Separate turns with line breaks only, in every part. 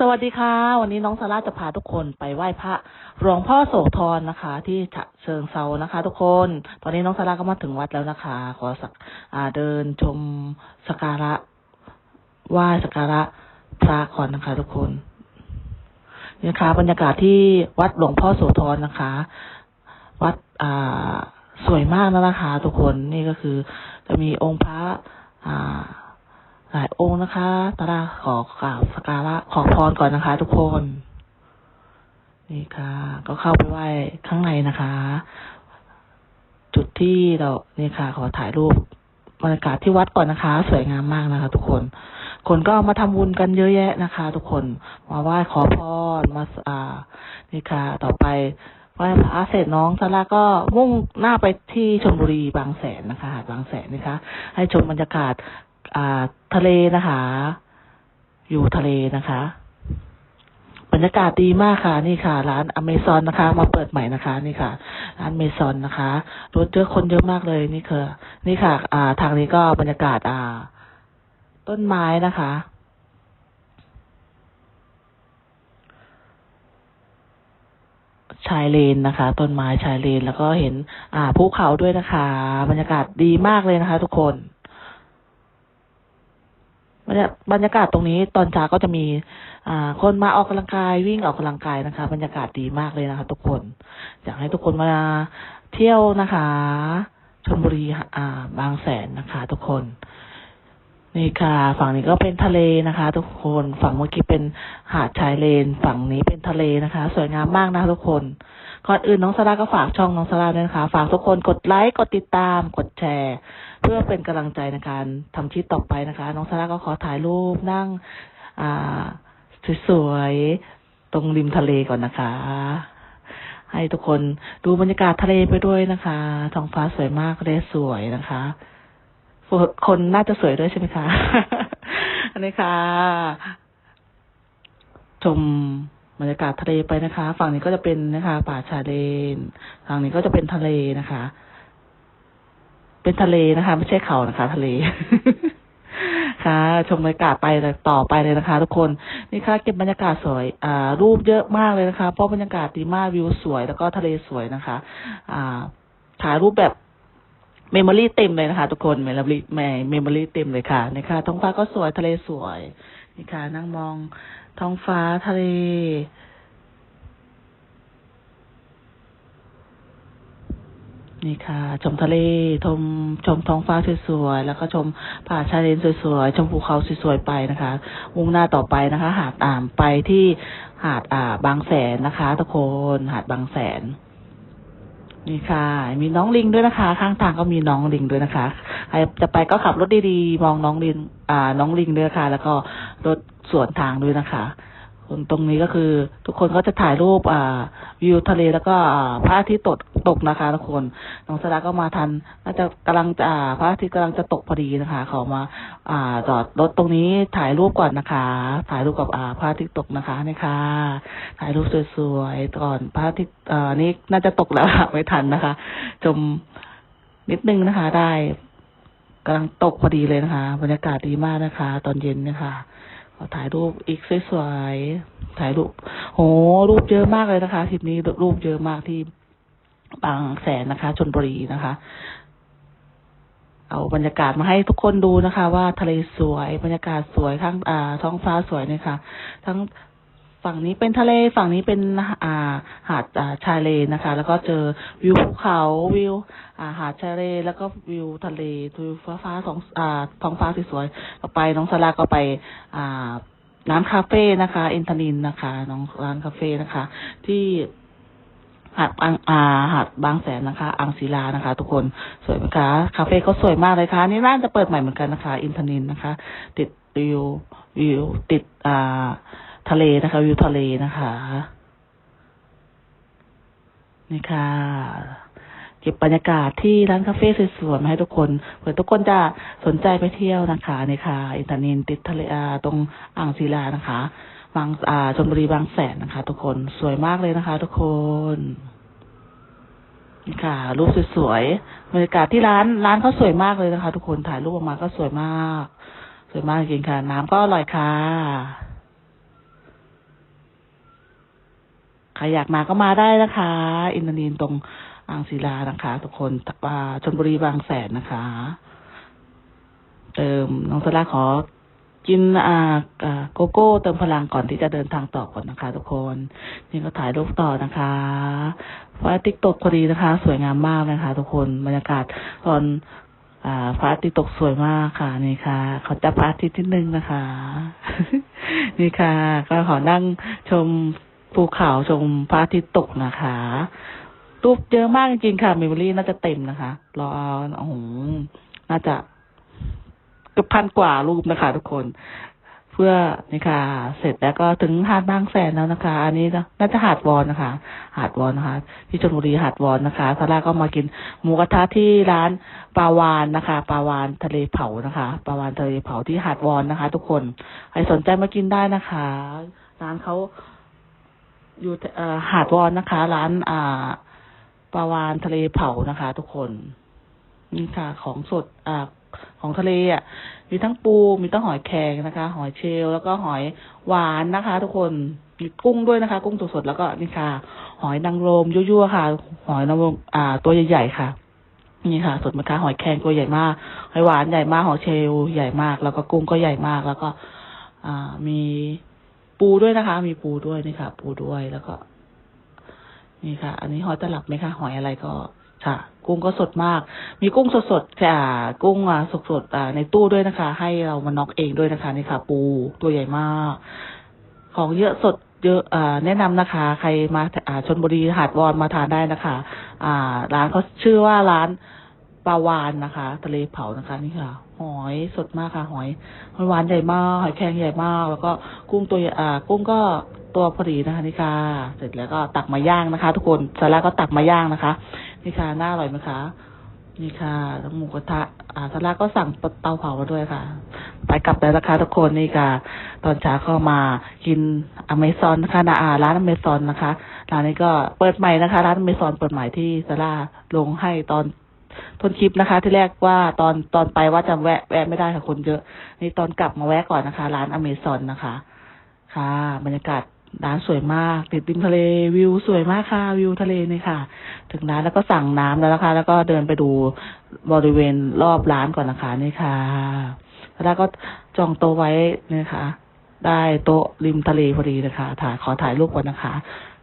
สวัสดีค่ะ วันนี้น้องซาร่าจะพาทุกคนไปไหว้พระหลวงพ่อโสธรนะคะ ที่ฉะเชิงเซานะคะ ทุกคน ตอนนี้น้องซาร่าก็มาถึงวัดแล้วนะคะ ขอสักเดินชมสักการะไหว้สักการะพระก่อนนะคะ ทุกคนนี่นะคะ บรรยากาศที่วัดหลวงพ่อโสธรนะคะ วัดอ่าสวยมากนะนะคะ ทุกคนนี่ก็คือ จะมีองค์พระอ่า หลายองค์นะคะตาราขอกราบสกการะขอพรก่อนนะคะ ทุกคน นี่ค่ะ ก็เข้าไปไหว้ข้างในนะคะ จุดที่เรานี่ค่ะ ขอถ่ายรูปบรรยากาศที่วัดก่อนนะคะ สวยงามมากนะคะ ทุกคน คนก็มาทำบุญกันเยอะแยะนะคะ ทุกคนมาไหว้ขอพรมาอ่า นี่ค่ะ ต่อไปไหว้พระเสร็จน้องซาร่าก็มุ่งหน้าไปที่ชลบุรีบางแสนนะคะหาดบางแสนนะคะ ให้ชมบรรยากาศ อ่า ทะเลนะคะ อยู่ทะเลนะคะ บรรยากาศดีมากค่ะ นี่ค่ะ ร้านอเมซอนนะคะ มาเปิดใหม่นะคะ นี่ค่ะ ร้านอเมซอนนะคะรถเยอะคนเยอะมากเลยนี่คือนี่ค่ะ อ่า ทางนี้ก็บรรยากาศอ่า ต้นไม้นะคะชายเลนนะคะ ต้นไม้ชายเลนแล้วก็เห็น อ่าภูเขาด้วยนะคะ บรรยากาศดีมากเลยนะคะ ทุกคน บรรยากาศตรงนี้ตอนเช้าก็จะมีอ่าคนมาออกกำลังกายวิ่งออกกำลังกายนะคะ บรรยากาศดีมากเลยนะคะ ทุกคนอยากให้ทุกคนมาเที่ยวนะคะชลบุรีอ่าบางแสนนะคะ ทุกคน นี่ค่ะ ฝั่งนี้ก็เป็นทะเลนะคะ ทุกคนฝั่งเมื่อกี้เป็นหาดชายเลน ฝั่งนี้เป็นทะเลนะคะ สวยงามมากนะทุกคนก่อนอื่นน้องสาราก็ฝากช่องน้องสาราด้วยนะคะ ฝากทุกคนกดไลค์กดติดตาม กดแชร์ เพื่อเป็นกำลังใจในการทำคลิปต่อไปนะคะ น้องซาร่าก็ขอถ่ายรูปนั่ง อ่าสวยๆตรงริมทะเลก่อนนะคะ ให้ทุกคนดูบรรยากาศทะเลไปด้วยนะคะท้องฟ้าสวยมากทะเลสวยนะคะ คนน่าจะสวยด้วยใช่ไหมคะอันนี้ค่ะ ชมบรรยากาศทะเลไปนะคะ ฝั่งนี้ก็จะเป็นนะคะ ป่าชายเลน ฝั่งนี้ก็จะเป็นทะเลนะคะ เป็นทะเลนะคะ ไม่ใช่เขานะคะ ทะเลค่ะ ชมบรรยากาศไปเลยต่อไปเลยนะคะ ทุกคนนี่ค่ะเก็บบรรยากาศสวย อ่า รูปเยอะมากเลยนะคะ เพราะบรรยากาศดีมากวิวสวยแล้วก็ทะเลสวยนะคะ อ่าถ่ายรูปแบบ เมมโมรี่เต็มเลยนะคะ ทุกคนเมมโมรี่แม่เมมโมรี่เต็มเลยค่ะนี่ค่ะท้องฟ้าก็สวยทะเลสวยนี่ค่ะนั่งมองท้องฟ้าทะเลนี่ค่ะ ชมทะเลชมชมท้องฟ้าสวยๆแล้วก็ชมป่าชายเลนสวยๆชมภูเขาสวยๆไปนะคะมุ่งหน้าต่อไปนะคะ หาดอ่ามไปที่หาดอ่าบางแสนนะคะ ทุกคนหาดบางแสน นี่ค่ะ มีน้องลิงด้วยนะคะ ข้างทางก็มีน้องลิงด้วยนะคะใครจะไปก็ขับรถดีๆ มองน้องลิง อ่า น้องลิงด้วยค่ะ แล้วก็รถสวนทางด้วยนะคะ ตรงนี้ก็คือ ทุกคนก็จะถ่ายรูปอ่า วิวทะเลแล้วก็พระอาทิตย์ตกตกนะคะทุกคนน้องสดาก็มาทันน่าจะกำลังจะพระอาทิตย์กำลังจะตกพอดีนะคะ เขามา อ่าจอดรถตรงนี้ถ่ายรูปก่อนนะคะ ถ่ายรูปกับอ่าพระอาทิตย์ตกนะคะนี่ค่ะ ถ่ายรูปสวยๆก่อนพระอาทิตย์อ่านี่น่าจะตกแล้วไม่ทันนะคะ ชมนิดนึงนะคะ ได้กำลังตกพอดีเลยนะคะ บรรยากาศดีมากนะคะ ตอนเย็นนี่ยค่ะ ถ่ายรูปอีกสวยๆถ่ายรูปโหรูปเยอะมากเลยนะคะทริปนี้รูปเยอะมากที่บางแสนนะคะชนบุรีนะคะ เอาบรรยากาศมาให้ทุกคนดูนะคะ ว่าทะเลสวย บรรยากาศสวยทั้งอ่าท้องฟ้าสวยเนี่ยค่ะ ทั้ง ฝั่งนี้เป็นทะเลฝั่งนี้เป็นอ่าหาดอ่าชายเลนนะคะ แล้วก็เจอวิวภูเขาวิวอ่าหาดชายเลนแล้วก็วิวทะเลวิวฟ้าฟ้าสองอ่าท้องฟ้าสวยๆต่อไปน้องสลาก็ไปอ่าร้านคาเฟ่นะคะอินทนินนะคะ น้องร้านคาเฟ่นะคะ ที่หาดบางอ่าหาดบางแสนนะคะอังศิลานะคะ ทุกคนสวยไหมคะคาเฟ่เขาสวยมากเลยค่ะนี่น่าจะเปิดใหม่เหมือนกันนะคะ อินทนินนะคะ ติดวิววิวติดอ่า ทะเลนะคะ วิวทะเลนะคะนี่ค่ะเก็บบรรยากาศที่ร้านคาเฟ่สวยๆมาให้ทุกคนเผื่อทุกคนจะสนใจไปเที่ยวนะคะนี่ค่ะอินทนินติดทะเลอาตรงอ่างศิลานะคะ บางอ่าชลบุรีบางแสนนะคะ ทุกคนสวยมากเลยนะคะ ทุกคนนี่ค่ะ รูปสวยๆบรรยากาศที่ร้านร้านเขาสวยมากเลยนะคะ ทุกคนถ่ายรูปออกมาก็สวยมาก สวยมากจริงค่ะ น้ำก็อร่อยค่ะ ใครอยากมาก็มาได้นะคะ อินทนีนตรงอ่างศิลานะคะ ทุกคนอ่าชนบุรีบางแสนนะคะ เติมน้องสลาขอกินอ่าโกโก้เติมพลังก่อนที่จะเดินทางต่อก่อนนะคะ ทุกคน นี่ก็ถ่ายรูปต่อนะคะฟ้าติ๊กตกพอดีนะคะ สวยงามมากนะคะ ทุกคนบรรยากาศตอนอ่าพระอาทิตย์ตกสวยมากค่ะ นี่ค่ะ เขอจับพระอาทิตย์ที่หนึ่งนะคะ นี่ค่ะ ก็ขอนั่งชม ภูเขาชมพระอาทิตย์ตกนะคะ รูปเยอะมากจริงๆค่ะเมมโมรี่น่าจะเต็มนะคะ รอเอาโอ้โหน่าจะเกือบพันกว่ารูปนะคะทุกคน เพื่อนี่ค่ะ เสร็จแล้วก็ถึงหาดบางแสนแล้วนะคะ อันนี้นะน่าจะหาดวอนนะคะ หาดวอนนะคะ ที่ชลบุรีหาดวอนนะคะซาร่าก็มากินหมูกระทะที่ร้านปลาวานนะคะปลาวานทะเลเผานะคะปลาวานทะเลเผาที่หาดวอนนะคะ ทุกคนใครสนใจมากินได้นะคะ ร้านเขา อยู่อหาดวอนนะคะ ร้านอ่าปลาวานทะเลเผานะคะ ทุกคน นี่ค่ะ ของสดอ่าของทะเลอะ มีทั้งปู มีทั้งหอยแครงนะคะ หอยเชลล์แล้วก็หอยหวานนะคะ ทุกคนมีกุ้งด้วยนะคะ กุ้งสดๆแล้วก็นี่ค่ะ หอยนางรมยั่วๆค่ะ หอยนางรมอ่า ตัวใหญ่ๆค่ะ นี่ค่ะ สดนะคะหอยแครงตัวใหญ่มาก หอยหวานใหญ่มาก หอยเชลล์ใหญ่มาก แล้วก็กุ้งก็ใหญ่มากแล้วก็ อ่ามี ปูด้วยนะคะ มีปูด้วยนี่ค่ะ ปูด้วยแล้วก็ นี่ค่ะ อันนี้หอยตลับไหมคะหอยอะไรก็ค่ะ กุ้งก็สดมาก มีกุ้งสดๆค่ะกุ้งอะสดๆอ่าในตู้ด้วยนะคะ ให้เรามาน็อกเองด้วยนะคะนี่ค่ะ ปูตัวใหญ่มาก ของเยอะสดเยอะอ่าแนะนำนะคะ ใครมาอ่าชนบุรีหาดวอนมาทานได้นะคะ อ่า ร้านเขาชื่อว่าร้าน ปลาวานนะคะ ทะเลเผานะคะนี่ค่ะ หอยสดมากค่ะ หอยหอยหวานใหญ่มากหอยแครงใหญ่มาก แล้วก็กุ้งตัวอ่ากุ้งก็ตัวพอดีนะคะนี่ค่ะ เสร็จแล้วก็ตักมาย่างนะคะ ทุกคนสาระก็ตักมาย่างนะคะนี่ค่ะน่าอร่อยไหมคะนี่ค่ะแล้วหมูกระทะอ่าสาระก็สั่งเตาเผามาด้วยค่ะ ไปกลับแล้วนะคะทุกคนนี่ค่ะ ตอนเช้าก็มากินอเมซอนนะคะนะอ่าร้านอเมซอนนะคะร้านนี้ก็เปิดใหม่นะคะ ร้านอเมซอนเปิดใหม่ที่ซาร่าลงให้ตอน ต้นคลิปนะคะ ที่แรกว่าตอนตอนไปว่าจะแวะแวะไม่ได้ค่ะคนเยอะ นี่ตอนกลับมาแวะก่อนนะคะ ร้านอเมซอนนะคะ ค่ะ บรรยากาศร้านสวยมากติดริมทะเลวิวสวยมากค่ะ วิวทะเลนี่ค่ะ ถึงร้านแล้วก็สั่งน้ำแล้วนะคะ แล้วก็เดินไปดูบริเวณรอบร้านก่อนนะคะนี่ค่ะแล้วก็จองโต๊ะไว้นะคะ ได้โต๊ะริมทะเลพอดีนะคะ ถ่ายขอถ่ายรูปก่อนนะคะ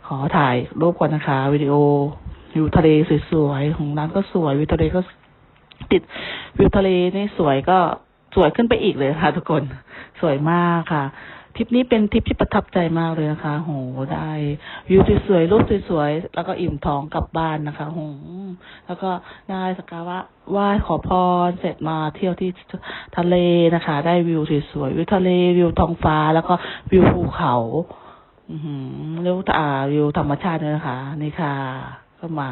ขอถ่ายรูปก่อนนะคะ วิดีโอ วิวทะเลสวยๆของร้านก็สวยวิวทะเลก็ติดวิวทะเลนี่สวยก็สวยขึ้นไปอีกเลยค่ะ ทุกคนสวยมากค่ะทริปนี้เป็นทริปที่ประทับใจมากเลยนะคะโหได้วิวสวยๆรูปสวยๆแล้วก็อิ่มท้องกลับบ้านนะคะโหแล้วก็ได้สักการะไหว้ขอพรเสร็จมาเที่ยวที่ทะเลนะคะ ได้วิวสวยๆวิวทะเลวิวท้องฟ้า แล้วก็วิวภูเขา อือหือเรียกว่าอ่าวิวธรรมชาติเลยนะคะนี่ค่ะ ก็มา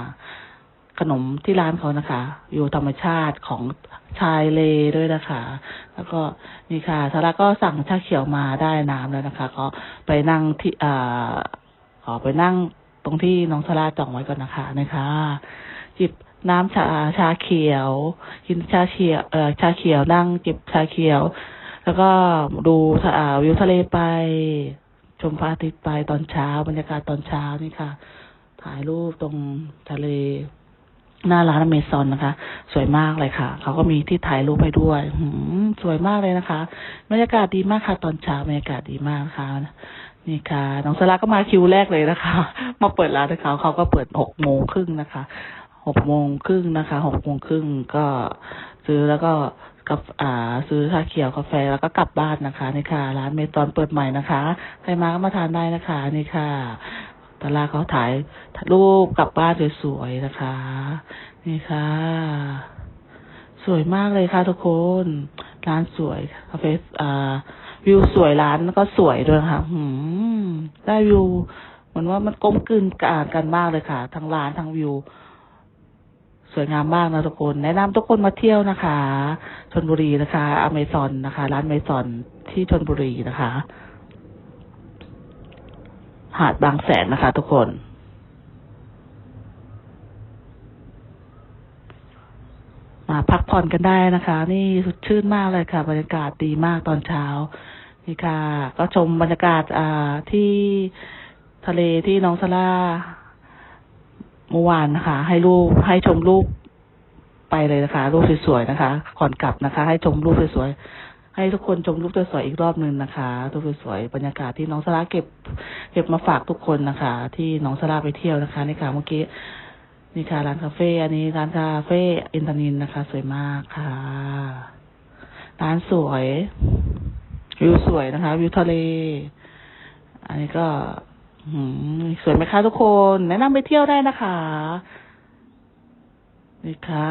ขนมที่ร้านเขานะคะ อยู่ธรรมชาติของชายเลด้วยนะคะ แล้วก็นี่ค่ะสาระก็สั่งชาเขียวมาได้น้ำแล้วนะคะ ก็ไปนั่งที่อ่าขอไปนั่งตรงที่น้องสาระจองไว้ก่อนนะคะนะคะจิบน้ำชาชาเขียว กินชาเขียวเอ่อชาเขียวนั่งจิบชาเขียว แล้วก็ดูอ่าวิวทะเลไป ชมพระอาทิตย์ไปตอนเช้าบรรยากาศตอนเช้านี่ค่ะ ถ่ายรูปตรงทะเลหน้าร้านอเมซอนนะคะ สวยมากเลยค่ะเขาก็มีที่ถ่ายรูปให้ด้วยหืมสวยมากเลยนะคะบรรยากาศดีมากค่ะ ตอนเช้าบรรยากาศดีมากค่ะนี่ค่ะ น้องสลาก็มาคิวแรกเลยนะคะ มาเปิดร้านนะคะเขาก็เปิดหกโมงครึ่งนะคะหกโมงครึ่งนะคะหกโมงครึ่งก็ซื้อแล้วก็กับอ่าซื้อชาเขียวกาแฟแล้วก็กลับบ้านนะคะนี่ค่ะ ร้านเมซอนเปิดใหม่นะคะ ใครมาก็มาทานได้นะคะ นี่ค่ะ ตาลาเขาถ่ายรูปกลับบ้านสวยๆนะคะ นี่ค่ะ สวยมากเลยค่ะทุกคนร้านสวยคาเฟ่อ่า วิวสวยร้านก็สวยด้วยค่ะหืมได้วิวเหมือนว่ามันกลมกลืนกันกันมากเลยค่ะ ทั้งร้านทั้งวิว สวยงามมากนะทุกคน แนะนำทุกคนมาเที่ยวนะคะชนบุรีนะคะอเมซอนนะคะ ร้านอเมซอนที่ชนบุรีนะคะ หาดบางแสนนะคะ ทุกคน มาพักผ่อนกันได้นะคะ นี่สดชื่นมากเลยค่ะ บรรยากาศดีมากตอนเช้า นี่ค่ะ ก็ชมบรรยากาศอ่าที่ทะเลที่น้องซาร่าเมื่อวานนะคะ ให้รูปให้ชมรูปไปเลยนะคะ รูปสวยๆนะคะก่อนกลับนะคะ ให้ชมรูปสวยๆ ให้ทุกคนชมรูปสวยๆอีกรอบหนึ่งนะคะรูปสวยๆบรรยากาศที่น้องซาร่าเก็บ เก็บมาฝากทุกคนนะคะ ที่น้องซาร่าไปเที่ยวนะคะนี่ค่ะเมื่อกี้นี่ค่ะร้านคาเฟ่อันนี้ร้านคาเฟ่อินทนินนะคะ สวยมากค่ะร้านสวยวิวสวยนะคะ วิวทะเล อันนี้ก็สวยไหมคะทุกคน แนะนำไปเที่ยวได้นะคะ นี่ค่ะ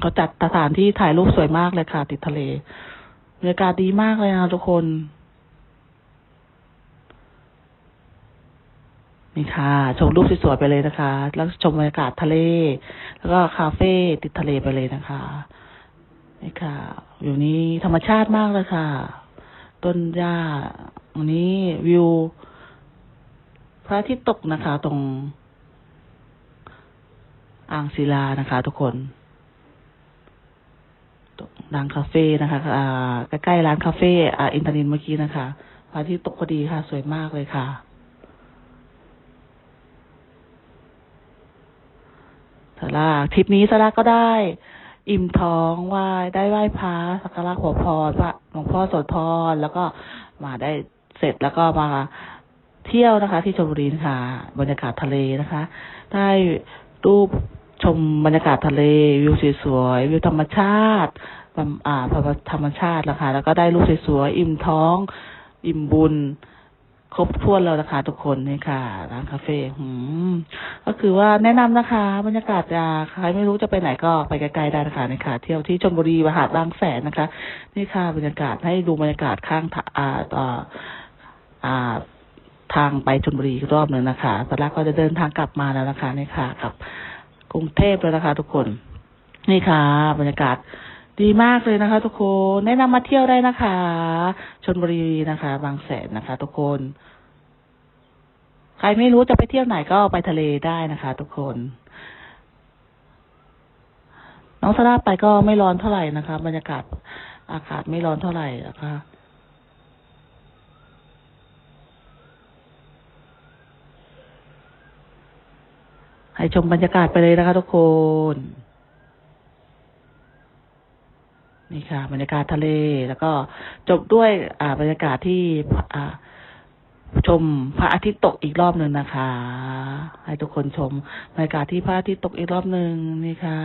เขาจัดสถานที่ถ่ายรูปสวยมากเลยค่ะ ติดทะเลบรรยากาศดีมากเลยนะทุกคน นี่ค่ะ ชมรูปสวยๆไปเลยนะคะ แล้วชมบรรยากาศทะเล แล้วก็คาเฟ่ติดทะเลไปเลยนะคะนี่ค่ะ อยู่นี้ธรรมชาติมากเลยค่ะ ต้นหญ้าอันนี้วิวพระอาทิตย์ตกนะคะ ตรงอ่างศิลานะคะ ทุกคน ร้านคาเฟ่นะคะใกล้ๆร้านคาเฟ่อินทนินเมื่อกี้นะคะพระอาทิตย์ตกพอดีค่ะ สวยมากเลยค่ะ สาราทริปนี้สาราก็ได้ อิ่มท้องไหว้ได้ไหว้พระสักการะขอพรพระหลวงพ่อโสธรแล้วก็มาได้เสร็จแล้วก็มาเที่ยวนะคะ ที่ชลบุรีนะคะบรรยากาศทะเลนะคะ ได้รูป ชมบรรยากาศทะเลวิวสวยๆวิวธรรมชาติอ่าธรรมชาตินะคะแล้วก็ได้รูปสวยๆอิ่มท้อง อิ่มบุญ ครบถ้วนแล้วนะคะทุกคนนี่ค่ะร้านคาเฟ่หืมก็คือว่าแนะนำนะคะ บรรยากาศจะใครไม่รู้จะไปไหนก็ไปไกลๆได้นะคะนี่ค่ะ เที่ยวที่ชลบุรีมหาดบางแสนนะคะ นี่ค่ะ บรรยากาศให้ดูบรรยากาศข้างทาอ่าอ่าอ่าทางไปชลบุรีรอบหนึ่งนะคะตอนแรกก็จะเดินทางกลับมาแล้วนะคะนี่ค่ะกับ กรุงเทพแล้วนะคะ ทุกคน นี่ค่ะ บรรยากาศดีมากเลยนะคะ ทุกคนแนะนำมาเที่ยวได้นะคะชลบุรีนะคะ บางแสนนะคะ ทุกคน ใครไม่รู้จะไปเที่ยวไหนก็ไปทะเลได้นะคะ ทุกคน น้องสลาไปก็ไม่ร้อนเท่าไหร่นะคะ บรรยากาศอากาศไม่ร้อนเท่าไหร่นะคะ ให้ชมบรรยากาศไปเลยนะคะทุกคน นี่ค่ะ บรรยากาศทะเลแล้วก็จบด้วย อ่า บรรยากาศที่อ่าชมพระอาทิตย์ตกอีกรอบหนึ่งนะคะ ให้ทุกคนชมบรรยากาศที่พระอาทิตย์ตกอีกรอบหนึ่งนี่ค่ะ